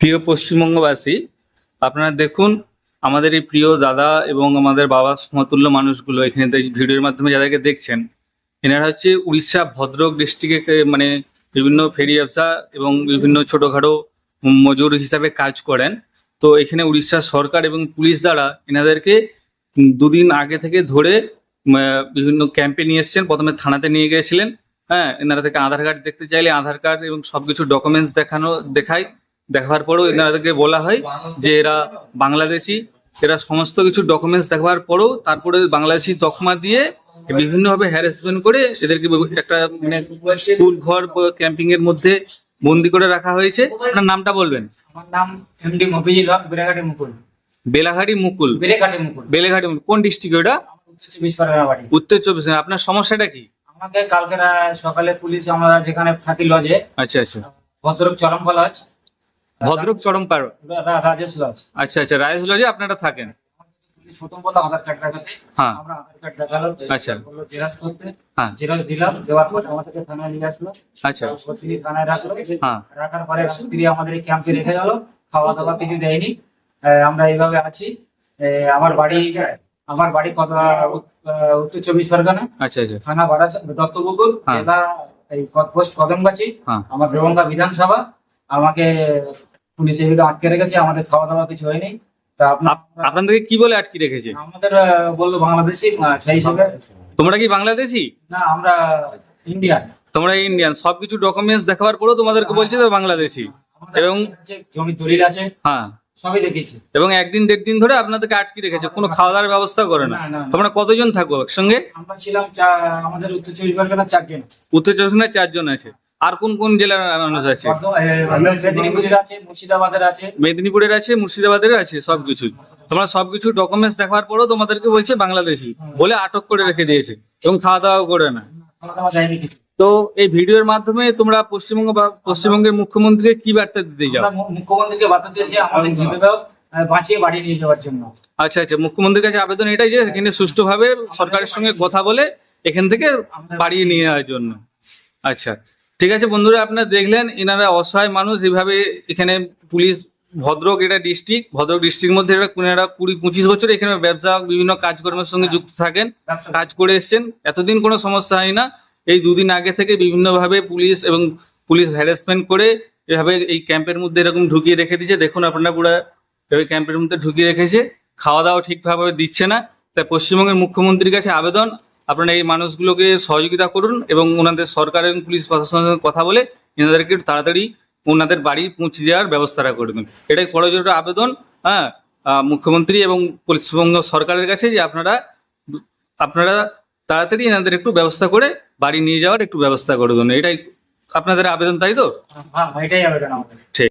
প্রিয় পশ্চিমবঙ্গবাসী, আপনারা দেখুন, আমাদের এই প্রিয় দাদা এবং আমাদের বাবা সমতুল্য মানুষগুলো এখানে ভিডিওর মাধ্যমে যাদেরকে দেখছেন, এনারা হচ্ছে উড়িষ্যা ভদ্রক ডিস্ট্রিক্টে মানে বিভিন্ন ফেরি ব্যবসা এবং বিভিন্ন ছোটোখাটো মজুর হিসাবে কাজ করেন। তো এখানে উড়িষ্যা সরকার এবং পুলিশ দ্বারা এনাদেরকে দুদিন আগে থেকে ধরে বিভিন্ন ক্যাম্পে নিয়ে এসেছেন। প্রথমে থানাতে নিয়ে গিয়েছিলেন হ্যাঁ এনারা থেকে আধার কার্ড দেখতে চাইলে আধার কার্ড এবং সব কিছু ডকুমেন্টস দেখানো, দেখায়। দেখার পরেও এনাদেরকে বলা হয় যে এরা বাংলাদেশি এরা সমস্ত কিছু ডকুমেন্টস দেখাবার পরেও তারপরে বাংলাদেশি তকমা দিয়ে বিভিন্নভাবে হ্যারাসমেন্ট করে এদেরকে একটা মানে স্কুল ঘর ক্যাম্পিং এর মধ্যে বন্দি করে রাখা হয়েছে। আপনার নামটা বলবেন? আমার নাম এমডি মফিজুল হক বেড়াঘাটি মুকুল। বেলাঘাটি মুকুল? বেড়েঘাটি মুকুল। বেলেঘাটি মুকুল। কোন ডিস্ট্রিক্ট ওটা? উত্তর চব্বিশ পরগনা। আপনার সমস্যাটা কি? আমাকে কালকে সকালে পুলিশ আমরা যেখানে থাকি লজে আচ্ছা আচ্ছা। ভদ্রক চরমপা লজ ভদ্রক চরমপাড় রাজেশ লজ। আচ্ছা আচ্ছা রায়েশ লজে আপনারা থাকেন। আধার কার্ড দেখাতে হ্যাঁ। আমরা আধার কার্ড দেখাল আচ্ছা। বলল জেরাস করতে। হ্যাঁ। জেরাস দিলাম দেওয়ার পর আমাদেরকে থানায় নিয়ে আসলো। আচ্ছা। থানায় রাখল। হ্যাঁ। রাখার পরে রাত্রি আমাদের ক্যাম্পে রেখে গেল। খাওয়া দাওয়া কিছু দেয়নি। আমরা এইভাবে আছি। আমার বাড়ি আমার বাড়ি কত উত্তর চব্বিশ পরগনা। আচ্ছা আচ্ছা। থানা বাড়া দত্তপুকুর। জেলা এই পোস্ট কদমগাছি। আমার দেবঙ্গা বিধানসভা। আমাকে পুলিশ এদিকে আটকে রেখেছে আমাদের খাওয়া দাওয়া কিছু হয়নি। তা আপনাদেরকে কি বলে আটকে রেখেছে? আমাদের বলল বাংলাদেশি সেই হিসেবে। তোমরা কি বাংলাদেশি? না আমরা ইন্ডিয়ান। তোমরা ইন্ডিয়ান সবকিছু ডকুমেন্টস দেখাবার পরেও তোমাদেরকে বলছে তো বাংলাদেশি। এবং জমি দলিল আছে হ্যাঁ। সবই দেখেছি এবং একদিন দেড় দিন ধরে আপনাদেরকে আটকে রেখেছে কোনো খাওয়া দাওয়ার ব্যবস্থা করে না। তোমরা কতজন থাকো একসঙ্গে? আমরা ছিলাম আমাদের উত্তর চব্বিশ পরগনা চারজন। উত্তর চব্বিশ পরগনায় চারজন আছে। আর কোন কোন জেলার মানুষ আছে? মেদিনীপুরের আছে মুর্শিদাবাদের আছে। মেদিনীপুরের আছে মুর্শিদাবাদের আছে সবকিছু তোমরা সবকিছু ডকুমেন্টস দেখার পরও তোমাদেরকে বলছে বাংলাদেশি। বলে আটক করে রেখে দিয়েছে এবং খাওয়া দাওয়া করে না। তো এই ভিডিওর মাধ্যমে তোমরা পশ্চিমবঙ্গ বা পশ্চিমবঙ্গের মুখ্যমন্ত্রীকে কি বার্তা দিতে যাও? মুখ্যমন্ত্রীকে বার্তা দিয়েছি আমাদের যেভাবে হোক, বাঁচিয়ে বাড়ি নিয়ে যাওয়ার জন্য। আচ্ছা আচ্ছা। মুখ্যমন্ত্রীর কাছে আবেদন এটাই যে এখানে সুষ্ঠুভাবে সরকারের সঙ্গে কথা বলে এখান থেকে বাড়িয়ে নিয়ে যাওয়ার জন্য। আচ্ছা। ঠিক আছে বন্ধুরা আপনারা দেখলেন এনারা অসহায় মানুষ এভাবে এখানে পুলিশ ভদ্রক এটা ডিস্ট্রিক্ট ভদ্রক ডিস্ট্রিক্টের মধ্যে এরা এনারা কুড়ি পঁচিশ বছর এখানে ব্যবসা বিভিন্ন কাজকর্মের সঙ্গে যুক্ত থাকেন কাজ করে এসছেন এতদিন কোনো সমস্যা হয় না। এই দুদিন আগে থেকে বিভিন্নভাবে পুলিশ এবং পুলিশ হ্যারাসমেন্ট করে এভাবে এই ক্যাম্পের মধ্যে এরকম ঢুকিয়ে রেখে দিয়েছে। দেখুন আপনারা পুরো এভাবে ক্যাম্পের মধ্যে ঢুকিয়ে রেখেছে। খাওয়া দাওয়া ঠিকভাবে দিচ্ছে না। তাই পশ্চিমবঙ্গের মুখ্যমন্ত্রীর কাছে আবেদন আপনারা এই মানুষগুলোকে সহযোগিতা করুন এবং ওনাদের সরকার এবং পুলিশ প্রশাসনের সঙ্গে কথা বলে এনাদেরকে তাড়াতাড়ি ওনাদের বাড়ি পৌঁছে যাওয়ার ব্যবস্থাটা করে দিন। এটাই করজোর আবেদন হ্যাঁ মুখ্যমন্ত্রী এবং পশ্চিমবঙ্গ সরকারের কাছে যে আপনারা আপনারা তাড়াতাড়ি এনাদের একটু ব্যবস্থা করে বাড়ি নিয়ে যাওয়ার একটু ব্যবস্থা করে দেবেন এটাই আপনাদের আবেদন তাই তো? হ্যাঁ এটাই আবেদন আমাদের। ঠিক।